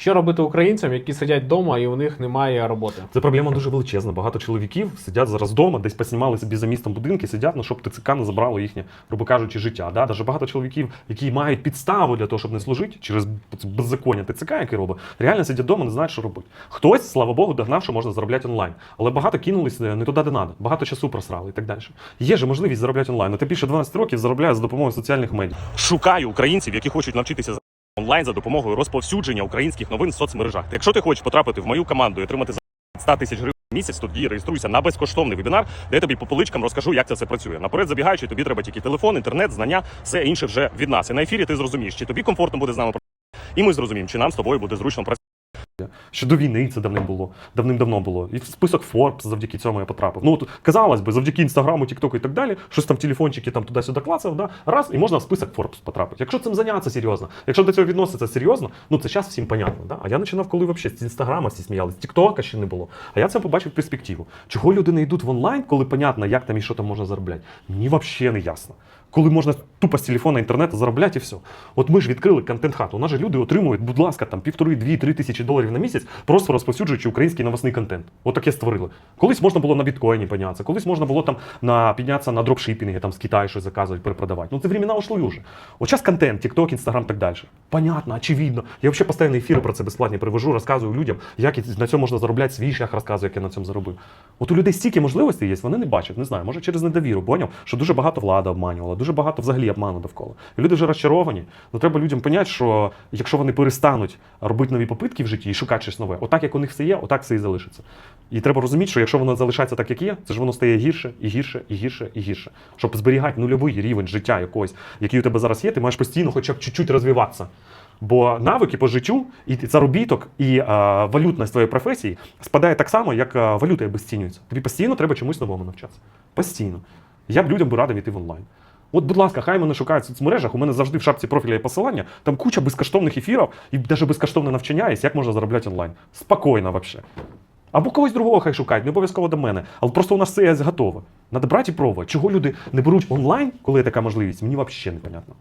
Що робити українцям, які сидять вдома і у них немає роботи? Це проблема дуже величезна. Багато чоловіків сидять зараз вдома, десь поснімали собі за містом будинки, сидять, ну щоб ТЦК не забрало їхнє, грубо кажучи, життя. Да? Даже багато чоловіків, які мають підставу для того, щоб не служити через беззаконня ТЦК, яке робить, реально сидять вдома, не знають, що робити. Хтось, слава Богу, догнав, що можна заробляти онлайн. Але багато кинулись не туди, де треба, багато часу просрали і так далі. Є же можливість заробляти онлайн. Ну, ти більше 12 років заробляє за допомогою соціальних медіа. Шукаю українців, які хочуть навчитися за- онлайн за допомогою розповсюдження українських новин в соцмережах. Якщо ти хочеш потрапити в мою команду і отримати за 100 тисяч гривень в місяць, тоді реєструйся на безкоштовний вебінар, де я тобі по поличкам розкажу, як це все працює. Наперед забігаючи, тобі треба тільки телефон, інтернет, знання, все інше вже від нас. І на ефірі ти зрозумієш, чи тобі комфортно буде з нами працювати, і ми зрозуміємо, чи нам з тобою буде зручно працювати. Ще до війни це давним було, давним-давно було. І в список Forbes завдяки цьому я потрапив. Ну, от, казалось би, завдяки інстаграму, тіктоку і так далі, щось там телефончики там туди-сюди клацав, да? раз, і можна в список Forbes потрапити. Якщо цим зайнятися серйозно, якщо до цього відноситься серйозно, ну це зараз всім понятно. Да? А я починав, коли взагалі з інстаграма всі сміялись, тіктока ще не було. А я це побачив перспективу. Чого люди не йдуть в онлайн, коли понятно, як там і що там можна заробляти? Мені взагалі не ясно. Коли можна тупо з телефона інтернету заробляти і все. От ми ж відкрили контент-хату. У нас же люди отримують, будь ласка, там півтори, дві, три тисячі доларів на місяць, просто розповсюджуючи український новосний контент. От таке створили. Колись можна було на біткоїні піднятися, колись можна було там на піднятися на дропшипінги, там з Китаю щось заказувати, перепродавати. Ну це времена ушли уже. От зараз контент, TikTok, Instagram, так далі. Понятно, очевидно. Я взагалі постійно ефіри про це безплатні привожу, розказую людям, як на цьому можна заробляти свій шлях, розказую, як я на цьому заробив. От у людей стільки можливостей є, вони не бачать, не знаю, може через недовіру, поняв, що дуже багато влада обманювала, дуже багато взагалі обману довкола. І люди вже розчаровані. Ну треба людям поняти, що якщо вони перестануть робити нові попитки в житті і шукати щось нове, отак як у них все є, отак все і залишиться. І треба розуміти, що якщо воно залишається так, як є, це ж воно стає гірше і гірше, і гірше, і гірше. Щоб зберігати нульовий рівень життя якогось, який у тебе зараз є, ти маєш постійно хоча б чуть-чуть розвиватися. Бо навики по життю і заробіток, і е, валютність твоєї професії спадає так само, як е, валюта обесцінюється. Тобі постійно треба чомусь новому навчатися. Постійно. Я б людям би радив іти в онлайн. От, будь ласка, хай мене шукають в соцмережах. У мене завжди в шапці профіля є посилання, там куча безкоштовних ефірів і навіть безкоштовне навчання є, як можна заробляти онлайн. Спокійно взагалі. Або когось другого хай шукають, не обов'язково до мене. Але просто у нас це готове. Надо брати і пробувати. Чого люди не беруть онлайн, коли є така можливість, мені взагалі непонятно.